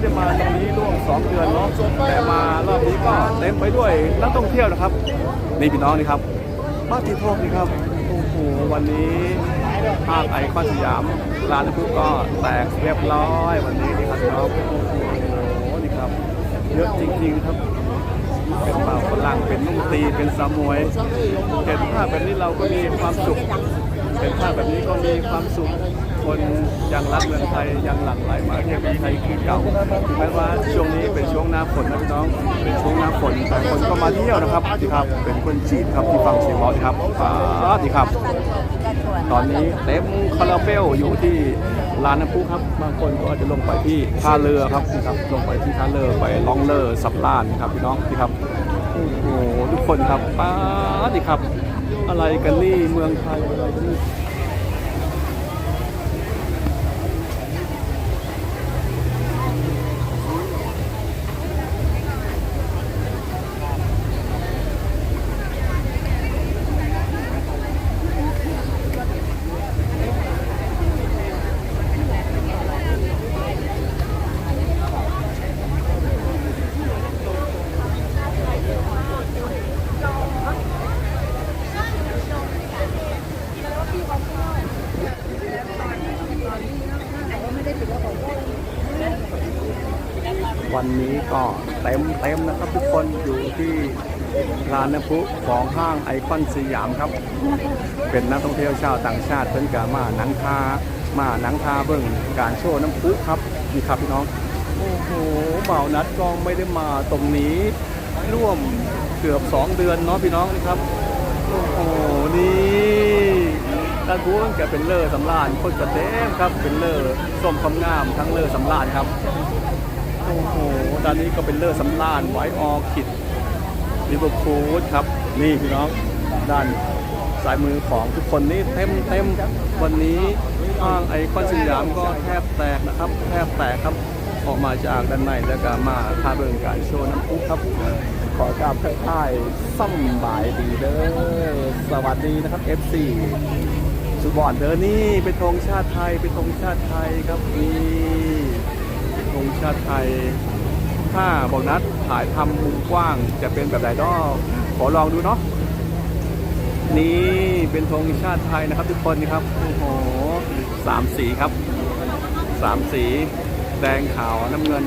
ไม่ได้มาตรงนี้ร่วมสองเดือนเนาะแต่มารอบนี้ก็เต็มไปด้วยนักท่องเที่ยวนะครับนี่พี่น้องนี่ครับมาที่โทษนี่ครับโอ้โหวันนี้ภาคไอคอนสยามร้านน้ำพุกก็แตกเรียบร้อยวันนี้นี่ครับน้องโอ้โหนี่ครับเยอะจริงๆครับเป็นเป่าฝรั่งเป็นนุ่งตีเป็นสามวยเห็นภาพแบบนี้เราก็มีความสุข เห็นภาพแบบนี้ก็มีความสุขคนยังรักเมืองไทยยังหลั่งไหลมาเที่ยวเมืองไทยคือเก่าถึงแม้ว่าช่วงนี้เป็นช่วงหน้าฝนนะพี่น้องเป็นช่วงหน้าฝนแต่คนก็มาเที่ยวนะครับนี่ครับ เป็นคนจีนครับที่ฟังเสียงร้องครับฟ้าดีครับ ตอนนี้เต็มคาราเบลอยู่ที่ลานน้ำพุครับบางคนก็อาจจะลงไปที่ท่าเรือครับนะครับลงไปที่ท่าเรือไปล่องเรือสับลานครับพี่น้องนี่ครับโอ้โหทุกคนครับป้าดิครับ อะไรกันนี่เมืองไทยอะไรกันนี่ นี้ก็เต็มเต็มนะครับทุกคนอยู่ที่ร้านน้ำพุของห้างไอคอนสยามครับ เป็นนักท่องเที่ยวชาวต่างชาติเพิ่นกามาหนังทามาหนังทาเบิ่งการโชว์น้ำพุครับนี่ครับพี่น้องโอ้โหเบานัดก็ไม่ได้มาตรงนี้ ร่วมเกือบ 2 เดือนเนาะพี่น้องนี่ครับโอ้โหนี่ด้านพุมันแกเป็นเลอสำราญคนกระเต็มครับเป็นเลอส้มคำงามทั้งเลอสำราญครับ อ้โหด้านนี้ก็เป็นเลอสำราญไวออคิดลิเวอร์พูลครับ นี่พี่น้องด้านสายมือของทุกคนนี่เต็มเต็มวันนี้ห้างไอคอนสยามก็แทบแตกนะครับ แทบแตกครับออกมาจากด้านในแล้วก็มาท่าเบิ่งการโชว์น้ำพุครับ ขอกราบทักทายซ้ำบายดีเด้อสวัสดีนะครับ FC สุบอนเดอนี่เป็นธงชาติไทยเป็นธงชาติไทยครับนี่ ชาติไทย ถ้าบอกนัดถ่ายทำมุมกว้างจะเป็นแบบไหนดอขอลองดูเนาะนี่เป็นธงชาติไทยนะครับทุกคนนี่ครับโอ้โหสามสีครับสามสี แดงขาวน้ำเงิน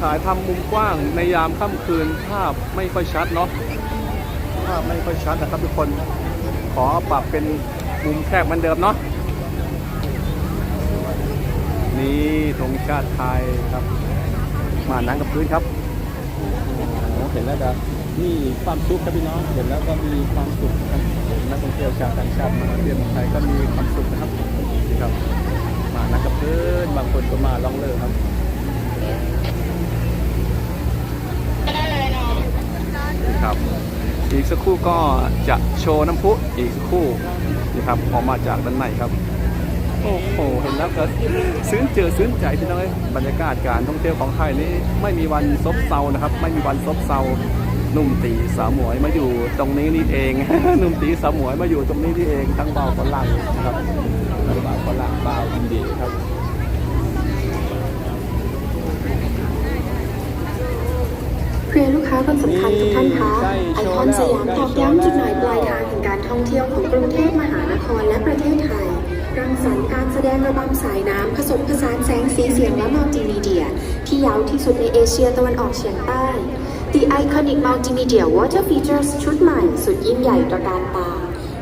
ถ่ายทำมุมกว้างในยามค่ำคืนภาพไม่ค่อยชัดเนาะภาพไม่ค่อยชัดนะครับทุกคน ขอปรับเป็นมุมแคบเหมือนเดิมเนาะ นี่ธงชาติไทยครับ มานั่งกับพื้นครับเห็นแล้วก็นี่ความสุขครับพี่น้องเห็นแล้วก็มีความสุขครับนักท่องเที่ยวชาวต่างชาติมาเที่ยวเมืองไทยก็มีความสุขนะครับนี่ครับ มานั่งกับพื้นบางคนก็มาล่องเรือครับครับ อีกสักครู่ก็จะโชว์น้ำพุอีกสักครู่นี่ครับออกมาจากด้านในครับ โอ้โห เห็นแล้วก็ซึ้งเจอซึ้งใจพี่น้องเอ้ยบรรยากาศการท่องเที่ยวของไทยนี้ไม่มีวันซบเซานะครับ ไม่มีวันซบเซาหนุ่มตีสาวหมวยมาอยู่ตรงนี้นี่เองหนุ่มตีสาวหมวยมาอยู่ตรงนี้นี่เองทั้งเบาฝรั่งนะครับทั้งเบาฝรั่งเบาอินเดียครับเพื่อลูกค้าคนสำคัญทุกท่านคะไอคอนสยามตอกย้ำจุดหมายปลายทางแห่งการท่องเที่ยวของกรุงเทพมหานครและประเทศไทย รังสรรค์การแสดงระบำสายน้ำผสมผสานแสงสีเสียงและมัลติมีเดีย ที่ยาวที่สุดในเอเชียตะวันออกเฉียงใต้ The Iconic Multimedia Water Features ชุดใหม่สุดยิ่งใหญ่ตระการตา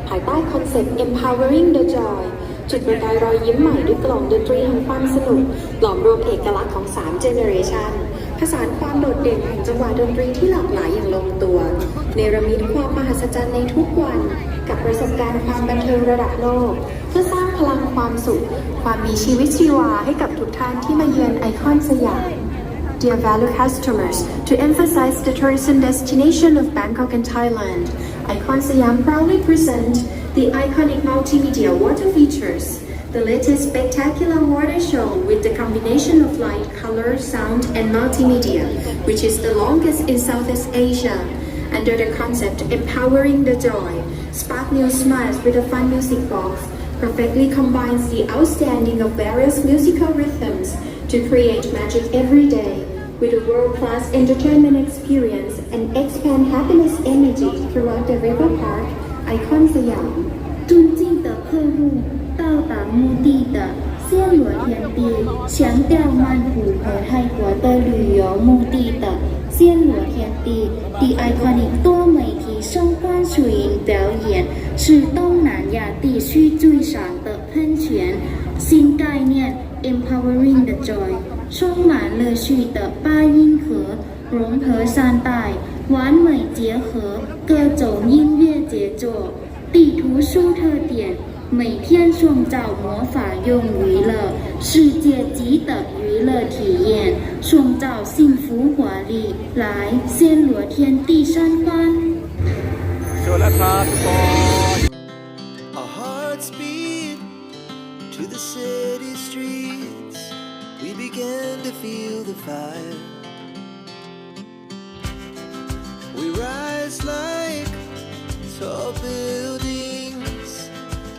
ภายใต้คอนเซ็ปต์ Empowering the Joy จุดประกายรอยยิ้มใหม่ด้วยกล่องดนตรีแห่งความสนุก หลอมรวมเอกลักษณ์ของ3 Generation ผสานความโดดเด่นแห่งจังหวะดนตรีที่หลากหลายอย่างลงตัว เนรมิตความมหัศจรรย์ในทุกวัน กับประสบการณ์ความบันเทิงระดับโลก เพื่อสร้างพลังความสุข ความมีชีวิตชีวาให้กับทุกท่านที่มาเยือนไอคอนสยาม Dear Value customers, to emphasize the tourism destination of Bangkok and Thailand, Icon Siam proudly present the iconic multimedia water features, the latest spectacular water show with the combination of light, color, sound, and multimedia, which is the longest in Southeast Asia. Under the concept Empowering the Joy, Spark New Smiles with a fun music box perfectly combines the outstanding of various musical rhythms to create magic every day with a world-class entertainment experience and expand happiness energy throughout the river park, Icon Siam. 尊敬的客户，到达目的的暹罗天地，强调曼谷和泰国的旅游目的的 暹罗天地，The Iconic 多媒体声光水影表演是东南亚地区最闪的喷泉新概念，Empowering the Joy，充满乐趣的八音盒，融合三代，完美结合各种音乐节奏。地图书特点，每天创造魔法用娱乐，世界级的娱乐体验，创造幸福华丽。来，暹罗天地参观。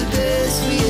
yesterday's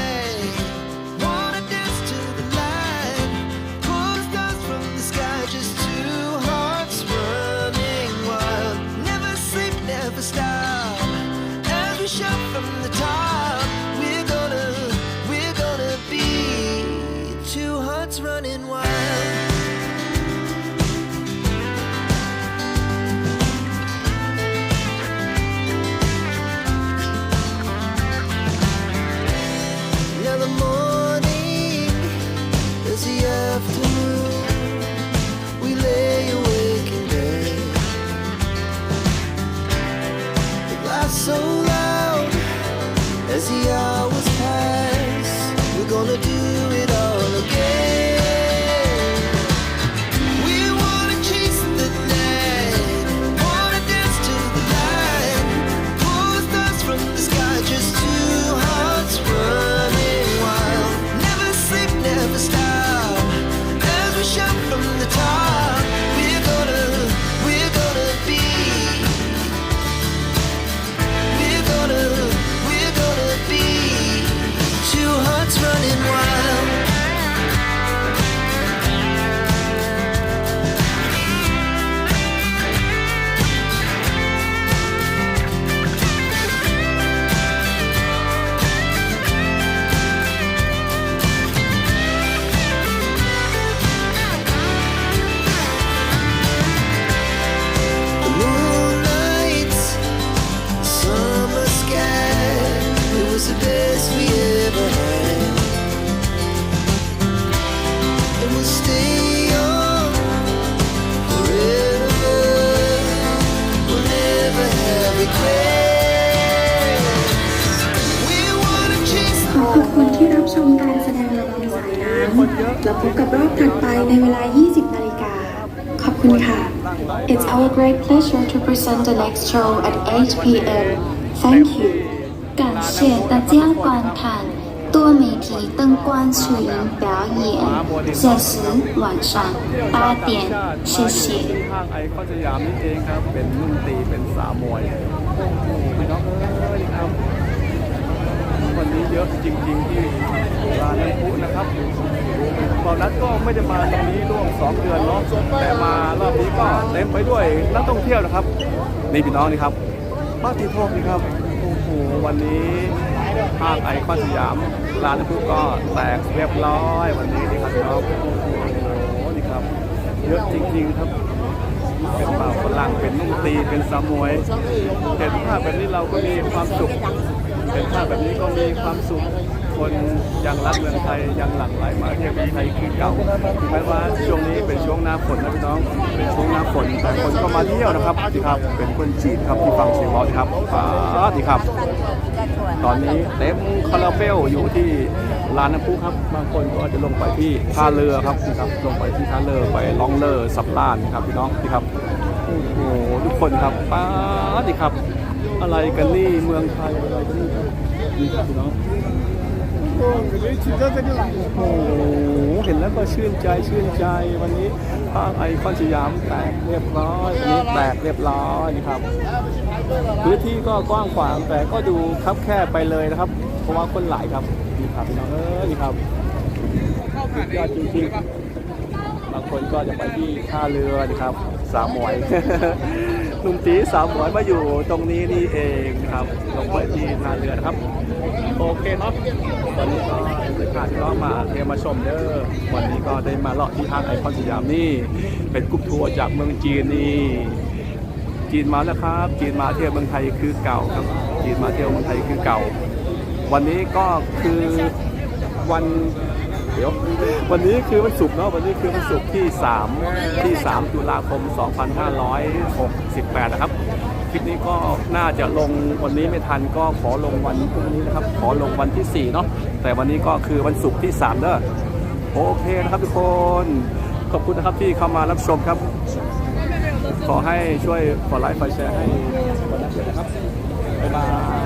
คุณค่ะ It's our great pleasure to present the next show at 8 p.m. Thank you 感谢大家观看多媒体灯光秀音表演，届时晚上八点，谢谢。วันนี้เยอะจริงๆที่ร้านน้ำพุนะครับ รอบนั้นก็ไม่ได้มาตรงนี้ร่วมสองเดือนเนาะแต่มารอบนี้ก็เต็มไปด้วยนักท่องเที่ยวนะครับนี่พี่น้องนี่ครับป้าตีโทษนี่ครับโอ้โหวันนี้ห้างไอคอนสยามร้านน้ำพุก็แตกเรียบร้อยวันนี้นี่ครับพี่น้องโอ้โหนี่ครับเยอะจริงๆครับเป็นเป่าฝรั่งเป็นนุ่งตีเป็นสามวยเห็นภาพแบบนี้เราก็มีความสุขเห็นภาพแบบนี้ก็มีความสุข คนยังรักเมืองไทยยังหลั่งไหลมาเที่ยวเมืองไทยคือเก่าถึงแม้ว่าช่วงนี้เป็นช่วงหน้าฝนนะพี่น้องเป็นช่วงหน้าฝนแต่คนก็มาเที่ยวนะครับนี่ครับ เป็นคนจีนครับที่ฟังเสียงเราครับฟ้าดีครับ ตอนนี้เต็มคาราเบลอยู่ที่ลานน้ำพุครับบางคนก็จะลงไปที่ท่าเรือครับนี่ครับลงไปที่ท่าเรือไปล่องเรือสับลานครับพี่น้องนี่ครับโอ้โหทุกคนครับป้าดดิครับ อะไรกันนี่เมืองไทยอะไรกันนี่ครับนี่ครับพี่น้อง โอ้โหเห็นแล้วก็ชื่นใจชื่นใจวันนี้ภาคไอคอนสยามแตกเรียบร้อยนนี้แตกเรียบร้อยนี่ครับพื้นที่ก็กว้างขวางแต่ก็ดูคับแคบไปเลยนะครับ เพราะว่าคนหลายครับนี่ครับพี่น้องเอ้ยนี่ครับสุดยอดจริงๆบางคนก็จะไปที่ท่าเรือนะครับสามหมวยหนุ่มตีสามหมวยมาอยู่ตรงนี้นี่เองนะครับลงไปที่ท่าเรือนะครับ โอเคเนาะวันนี้ก็เลยพาพี่น้อมาเที่ยวมาชมเด้อวันนี้ก็ได้มาเลาะที่ห้างไอคอนสยามนี่ เป็นกรุ๊ปทัวร์จากเมืองจีนนี่จีนมาแล้วครับ จีนมาเที่ยวเมืองไทยคือเก่าครับ จีนมาเที่ยวเมืองไทยคือเก่า วันนี้ก็คือวันเดี๋ยววันนี้คือวันศุกร์เนาะวันนี้คือวันศุกร์ที่ 3 ที่ 3 ตุลาคม 2568 นะครับ คลิปนี้ก็น่าจะลงวันนี้ไม่ทันก็ขอลงวันพรุ่งนี้นะครับ ขอลงวันที่ 4 เนาะแต่วันนี้ก็คือวันศุกร์ที่3เด้อโอเคนะครับทุกคนขอบคุณนะครับที่เข้ามารับชมครับ ขอให้ช่วยกดไลค์กดแชร์ให้นะครับบ๊ายบาย